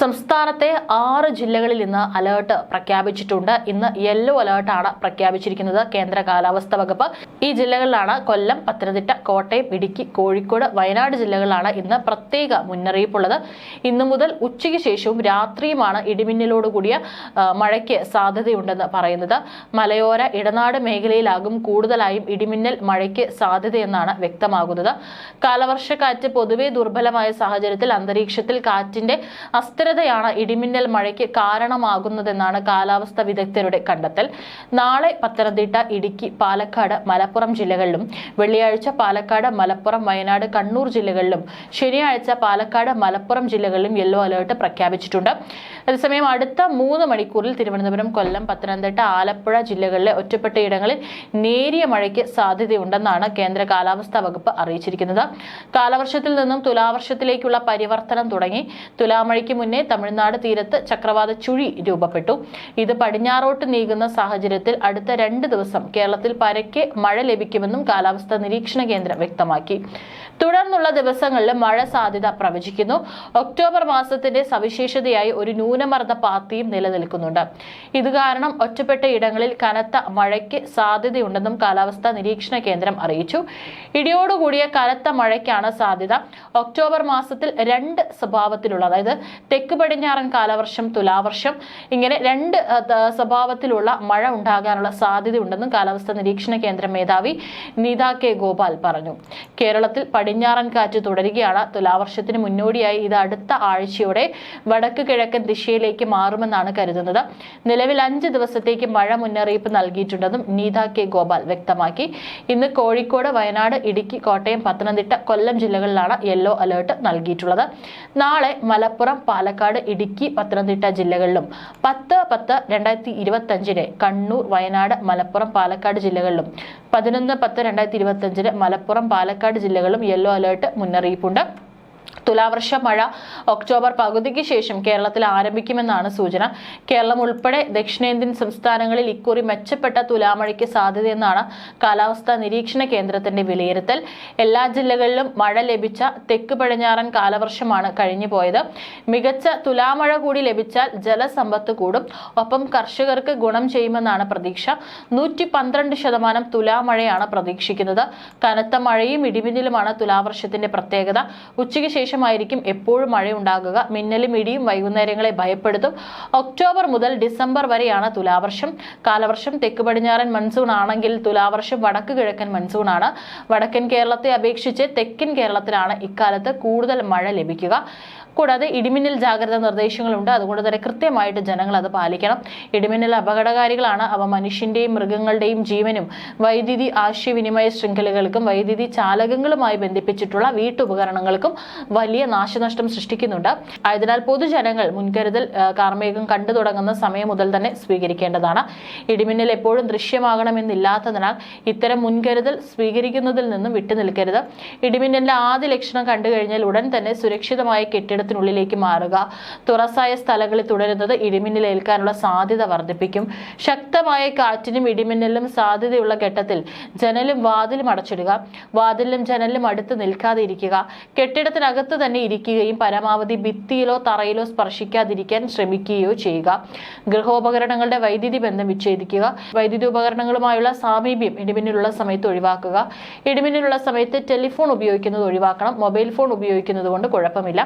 സംസ്ഥാനത്തെ ആറ് ജില്ലകളിൽ ഇന്ന് അലേർട്ട് പ്രഖ്യാപിച്ചിട്ടുണ്ട്. ഇന്ന് യെല്ലോ അലേർട്ടാണ് പ്രഖ്യാപിച്ചിരിക്കുന്നത് കേന്ദ്ര കാലാവസ്ഥ വകുപ്പ്. ഈ ജില്ലകളിലാണ് കൊല്ലം പത്തനംതിട്ട കോട്ടയം ഇടുക്കി കോഴിക്കോട് വയനാട് ജില്ലകളിലാണ് ഇന്ന് പ്രത്യേക മുന്നറിയിപ്പുള്ളത്. ഇന്നു മുതൽ ഉച്ചയ്ക്ക് ശേഷവും രാത്രിയുമാണ് ഇടിമിന്നലോടുകൂടിയ മഴയ്ക്ക് സാധ്യതയുണ്ടെന്ന് പറയുന്നത്. മലയോര ഇടനാട് മേഖലയിലാകും കൂടുതലായും ഇടിമിന്നൽ മഴയ്ക്ക് സാധ്യതയെന്നാണ് വ്യക്തമാകുന്നത്. കാലവർഷക്കാറ്റ് പൊതുവെ ദുർബലമായ സാഹചര്യത്തിൽ അന്തരീക്ഷത്തിൽ കാറ്റിന്റെ അസ്ഥിരതയാണ് ഇടിമിന്നൽ മഴയ്ക്ക് കാരണമാകുന്നതെന്നാണ് കാലാവസ്ഥ വിദഗ്ധരുടെ കണ്ടെത്തൽ. നാളെ പത്തനംതിട്ട ഇടുക്കി പാലക്കാട് മലപ്പുറം ജില്ലകളിലും വെള്ളിയാഴ്ച പാലക്കാട് മലപ്പുറം വയനാട് കണ്ണൂർ ജില്ലകളിലും ശനിയാഴ്ച പാലക്കാട് മലപ്പുറം ജില്ലകളിലും യെല്ലോ അലേർട്ട് പ്രഖ്യാപിച്ചിട്ടുണ്ട്. അതേസമയം അടുത്ത മൂന്ന് മണിക്കൂറിൽ തിരുവനന്തപുരം കൊല്ലം പത്തനംതിട്ട ആലപ്പുഴ ജില്ലകളിലെ ഒറ്റപ്പെട്ടയിടങ്ങളിൽ നേരിയ മഴയ്ക്ക് സാധ്യതയുണ്ടെന്നാണ് കേന്ദ്ര കാലാവസ്ഥാ വകുപ്പ് അറിയിച്ചിരിക്കുന്നത്. കാലവർഷത്തിൽ നിന്നും തുലാവർഷത്തിലേക്കുള്ള പരിവർത്തനം തുടങ്ങി. തുലാമഴയ്ക്ക് മുന്നേ തമിഴ്നാട് തീരത്ത് ചക്രവാത ചുഴി രൂപപ്പെട്ടു. ഇത് പടിഞ്ഞാറോട്ട് നീങ്ങുന്ന സാഹചര്യത്തിൽ അടുത്ത രണ്ട് ദിവസം കേരളത്തിൽ പരക്കെ മഴ ലഭിക്കുമെന്നും കാലാവസ്ഥാ നിരീക്ഷണ കേന്ദ്രം വ്യക്തമാക്കി. തുടർന്നുള്ള ദിവസങ്ങളിൽ മഴ സാധ്യത പ്രവചിക്കുന്നു. ഒക്ടോബർ മാസത്തിന്റെ സവിശേഷതയായി ഒരു ന്യൂനമർദ്ദ പാത്തിയും നിലനിൽക്കുന്നുണ്ട്. ഇത് കാരണം ഒറ്റപ്പെട്ട ഇടങ്ങളിൽ കനത്ത മഴയ്ക്ക് സാധ്യതയുണ്ടെന്നും കാലാവസ്ഥാ നിരീക്ഷണ കേന്ദ്രം അറിയിച്ചു. ഇടിയോടുകൂടിയ കനത്ത മഴയ്ക്കാണ് സാധ്യത. ഒക്ടോബർ മാസത്തിൽ രണ്ട് സ്വഭാവത്തിലുള്ള അതായത് തെക്ക് പടിഞ്ഞാറൻ കാലവർഷം തുലാവർഷം ഇങ്ങനെ രണ്ട് സ്വഭാവത്തിലുള്ള മഴ ഉണ്ടാകാനുള്ള സാധ്യത ഉണ്ടെന്നും കാലാവസ്ഥാ നിരീക്ഷണ കേന്ദ്ര മേധാവി നീത കെ ഗോപാൽ പറഞ്ഞു. കേരളത്തിൽ പടിഞ്ഞാറൻ കാറ്റ് തുടരുകയാണ്. തുലാവർഷത്തിന് മുന്നോടിയായി ഇത് അടുത്ത ആഴ്ചയോടെ വടക്ക് കിഴക്കൻ ദിശയിലേക്ക് മാറുമെന്നാണ് കരുതുന്നത്. നിലവിൽ അഞ്ച് ദിവസത്തേക്ക് മഴ മുന്നറിയിപ്പ് നൽകിയിട്ടുണ്ടെന്നും നീത കെ ഗോപാൽ വ്യക്തമാക്കി. ഇന്ന് കോഴിക്കോട് വയനാട് ഇടുക്കി കോട്ടയം പത്തനംതിട്ട കൊല്ലം ജില്ലകളിലാണ് അലേർട്ട് നൽകിയിട്ടുള്ളത്. നാളെ മലപ്പുറം പാലക്കാട് ഇടുക്കി പത്തനംതിട്ട ജില്ലകളിലും പത്ത് പത്ത് രണ്ടായിരത്തി ഇരുപത്തി അഞ്ചിന് കണ്ണൂർ വയനാട് മലപ്പുറം പാലക്കാട് ജില്ലകളിലും പതിനൊന്ന് പത്ത് രണ്ടായിരത്തി ഇരുപത്തി അഞ്ചിന് മലപ്പുറം പാലക്കാട് ജില്ലകളിലും യെല്ലോ അലേർട്ട് മുന്നറിയിപ്പുണ്ട്. തുലാവർഷ മഴ ഒക്ടോബർ പകുതിക്ക് ശേഷം കേരളത്തിൽ ആരംഭിക്കുമെന്നാണ് സൂചന. കേരളം ഉൾപ്പെടെ ദക്ഷിണേന്ത്യൻ സംസ്ഥാനങ്ങളിൽ ഇക്കുറി മെച്ചപ്പെട്ട തുലാമഴയ്ക്ക് സാധ്യതയെന്നാണ് കാലാവസ്ഥാ നിരീക്ഷണ കേന്ദ്രത്തിന്റെ വിലയിരുത്തൽ. എല്ലാ ജില്ലകളിലും മഴ ലഭിച്ച തെക്ക് പടിഞ്ഞാറൻ കാലവർഷമാണ് കഴിഞ്ഞു പോയത് മികച്ച തുലാമഴ കൂടി ലഭിച്ചാൽ ജലസമ്പത്ത് കൂടും. ഒപ്പം കർഷകർക്ക് ഗുണം ചെയ്യുമെന്നാണ് പ്രതീക്ഷ. നൂറ്റി പന്ത്രണ്ട് ശതമാനം തുലാമഴയാണ് പ്രതീക്ഷിക്കുന്നത്. കനത്ത മഴയും ഇടിമിന്നലുമാണ് തുലാവർഷത്തിന്റെ പ്രത്യേകത. ഉച്ചയ്ക്ക് ശേഷമായിരിക്കും എപ്പോഴും മഴയുണ്ടാകുക. മിന്നലും ഇടിയും വൈകുന്നേരങ്ങളെ ഭയപ്പെടുത്തും. ഒക്ടോബർ മുതൽ ഡിസംബർ വരെയാണ് തുലാവർഷം. കാലവർഷം തെക്ക് പടിഞ്ഞാറൻ മൺസൂൺ ആണെങ്കിൽ തുലാവർഷം വടക്ക് കിഴക്കൻ മൺസൂൺ ആണ് വടക്കൻ കേരളത്തെ അപേക്ഷിച്ച് തെക്കൻ കേരളത്തിലാണ് ഇക്കാലത്ത് കൂടുതൽ മഴ ലഭിക്കുക. കൂടാതെ ഇടിമിന്നൽ ജാഗ്രതാ നിർദ്ദേശങ്ങളുണ്ട്. അതുകൊണ്ട് തന്നെ കൃത്യമായിട്ട് ജനങ്ങൾ അത് പാലിക്കണം. ഇടിമിന്നൽ അപകടകാരികളാണ്. അവ മനുഷ്യന്റെയും മൃഗങ്ങളുടെയും ജീവനും വൈദ്യുതി ആശയവിനിമയ ശൃംഖലകൾക്കും വൈദ്യുതി ചാലകങ്ങളുമായി ബന്ധിപ്പിച്ചിട്ടുള്ള വീട്ടുപകരണങ്ങൾക്കും വലിയ നാശനഷ്ടം സൃഷ്ടിക്കുന്നുണ്ട്. ആയതിനാൽ പൊതുജനങ്ങൾ മുൻകരുതൽ കാർമേഘം കണ്ടു തുടങ്ങുന്ന സമയം മുതൽ തന്നെ സ്വീകരിക്കേണ്ടതാണ്. ഇടിമിന്നൽ എപ്പോഴും ദൃശ്യമാകണമെന്നില്ലാത്തതിനാൽ ഇത്തരം മുൻകരുതൽ സ്വീകരിക്കുന്നതിൽ നിന്നും വിട്ടുനിൽക്കരുത്. ഇടിമിന്നലിന്റെ ആദ്യ ലക്ഷണം കണ്ടു കഴിഞ്ഞാൽ ഉടൻ തന്നെ സുരക്ഷിതമായ കെട്ടിടത്തിനുള്ളിലേക്ക് മാറുക. തുറസായ സ്ഥലങ്ങളിൽ തുടരുന്നത് ഇടിമിന്നൽ ഏൽക്കാനുള്ള സാധ്യത വർദ്ധിപ്പിക്കും. ശക്തമായ കാറ്റിനും ഇടിമിന്നലിനും സാധ്യതയുള്ള ഘട്ടത്തിൽ ജനലും വാതിലും അടച്ചിടുക. വാതിലും ജനലും അടുത്ത് നിൽക്കാതെ ഇരിക്കുക. കെട്ടിടത്തിനകത്ത് തന്നെ ഇരിക്കുകയും പരമാവധി ഭിത്തിയിലോ തറയിലോ സ്പർശിക്കാതിരിക്കാൻ ശ്രമിക്കുകയോ ചെയ്യുക. ഗൃഹോപകരണങ്ങളുടെ വൈദ്യുതി ബന്ധം വിച്ഛേദിക്കുക. വൈദ്യുതി ഉപകരണങ്ങളുമായുള്ള സാമീപ്യം ഇടിമിന്നലുള്ള സമയത്ത് ഒഴിവാക്കുക. ഇടിമിന്നലുള്ള സമയത്ത് ടെലിഫോൺ ഉപയോഗിക്കുന്നത് ഒഴിവാക്കണം. മൊബൈൽ ഫോൺ ഉപയോഗിക്കുന്നത് കൊണ്ട് കുഴപ്പമില്ല.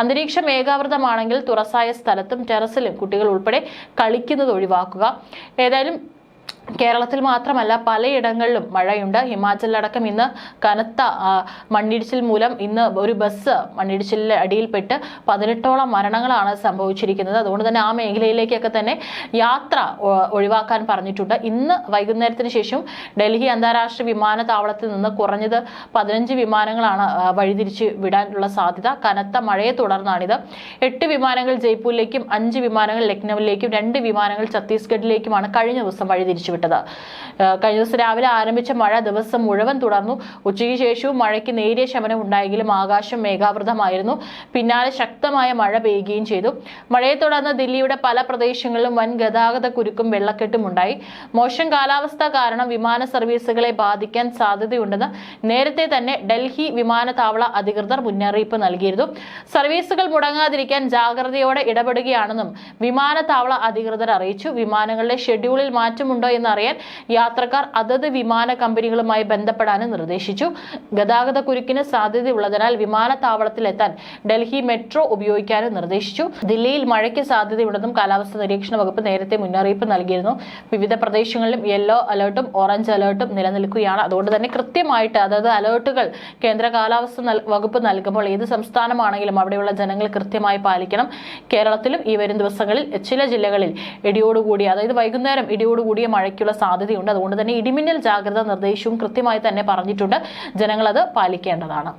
അന്തരീക്ഷം ഏകാവൃതമാണെങ്കിൽ തുറസായ സ്ഥലത്തും ടെറസിലും കുട്ടികൾ ഉൾപ്പെടെ കളിക്കുന്നത് ഒഴിവാക്കുക. ഏതായാലും കേരളത്തിൽ മാത്രമല്ല പലയിടങ്ങളിലും മഴയുണ്ട്. ഹിമാചലിലടക്കം ഇന്ന് കനത്ത മണ്ണിടിച്ചിൽ മൂലം ഇന്ന് ഒരു ബസ് മണ്ണിടിച്ചിലിന്റെ അടിയിൽപ്പെട്ട് പതിനെട്ടോളം മരണങ്ങളാണ് സംഭവിച്ചിരിക്കുന്നത്. അതുകൊണ്ട് തന്നെ ആ മേഖലയിലേക്കൊക്കെ തന്നെ യാത്ര ഒഴിവാക്കാൻ പറഞ്ഞിട്ടുണ്ട്. ഇന്ന് വൈകുന്നേരത്തിന് ശേഷം ഡൽഹി അന്താരാഷ്ട്ര വിമാനത്താവളത്തിൽ നിന്ന് കുറഞ്ഞത് പതിനഞ്ച് വിമാനങ്ങളാണ് വഴിതിരിച്ച് വിടാനുള്ള സാധ്യത. കനത്ത മഴയെ തുടർന്നാണിത്. എട്ട് വിമാനങ്ങൾ ജയ്പൂരിലേക്കും അഞ്ച് വിമാനങ്ങൾ ലക്നൌവിലേക്കും രണ്ട് വിമാനങ്ങൾ ഛത്തീസ്ഗഡിലേക്കുമാണ് കഴിഞ്ഞ ദിവസം വഴിതിരിച്ചത്. പിരിച്ചുവിട്ടത് കഴിഞ്ഞ ദിവസം രാവിലെ ആരംഭിച്ച മഴ ദിവസം മുഴുവൻ തുടർന്നു. ഉച്ചയ്ക്ക് ശേഷവും മഴയ്ക്ക് നേരിയ ശമനം ഉണ്ടായെങ്കിലും ആകാശം മേഘാവൃതമായിരുന്നു. പിന്നാലെ ശക്തമായ മഴ പെയ്യുകയും ചെയ്തു. മഴയെ തുടർന്ന് ദില്ലിയുടെ പല പ്രദേശങ്ങളിലും വൻ ഗതാഗത കുരുക്കും വെള്ളക്കെട്ടും ഉണ്ടായി. മോശം കാലാവസ്ഥ കാരണം വിമാന സർവീസുകളെ ബാധിക്കാൻ സാധ്യതയുണ്ടെന്ന് നേരത്തെ തന്നെ ഡൽഹി വിമാനത്താവള അധികൃതർ മുന്നറിയിപ്പ് നൽകിയിരുന്നു. സർവീസുകൾ മുടങ്ങാതിരിക്കാൻ ജാഗ്രതയോടെ ഇടപെടുകയാണെന്നും വിമാനത്താവള അധികൃതർ അറിയിച്ചു. വിമാനങ്ങളുടെ ഷെഡ്യൂളിൽ മാറ്റമുണ്ടോ എന്നറിയാൻ യാത്രക്കാർ അതത് വിമാന കമ്പനികളുമായി ബന്ധപ്പെടാനും നിർദ്ദേശിച്ചു. ഗതാഗത കുരുക്കിന് സാധ്യതയുള്ളതിനാൽ വിമാനത്താവളത്തിൽ എത്താൻ ഡൽഹി മെട്രോ ഉപയോഗിക്കാനും നിർദ്ദേശിച്ചു. ദില്ലിയിൽ മഴയ്ക്ക് സാധ്യതയുണ്ടെന്നും കാലാവസ്ഥാ നിരീക്ഷണ വകുപ്പ് നേരത്തെ മുന്നറിയിപ്പ് നൽകിയിരുന്നു. വിവിധ പ്രദേശങ്ങളിലും യെല്ലോ അലേർട്ടും ഓറഞ്ച് അലേർട്ടും നിലനിൽക്കുകയാണ്. അതുകൊണ്ട് തന്നെ കൃത്യമായിട്ട് അതായത് അലേർട്ടുകൾ കേന്ദ്ര കാലാവസ്ഥ വകുപ്പ് നൽകുമ്പോൾ ഏത് സംസ്ഥാനമാണെങ്കിലും അവിടെയുള്ള ജനങ്ങൾ കൃത്യമായി പാലിക്കണം. കേരളത്തിലും ഈ വരും ദിവസങ്ങളിൽ ചില ജില്ലകളിൽ ഇടിയോടുകൂടി അതായത് വൈകുന്നേരം ഇടിയോടുകൂടിയ മഴയ്ക്കുള്ള സാധ്യതയുണ്ട്. അതുകൊണ്ട് തന്നെ ഇടിമിന്നൽ ജാഗ്രതാ നിർദ്ദേശവും കൃത്യമായി തന്നെ പറഞ്ഞിട്ടുണ്ട്. ജനങ്ങൾ അത് പാലിക്കേണ്ടതാണ്.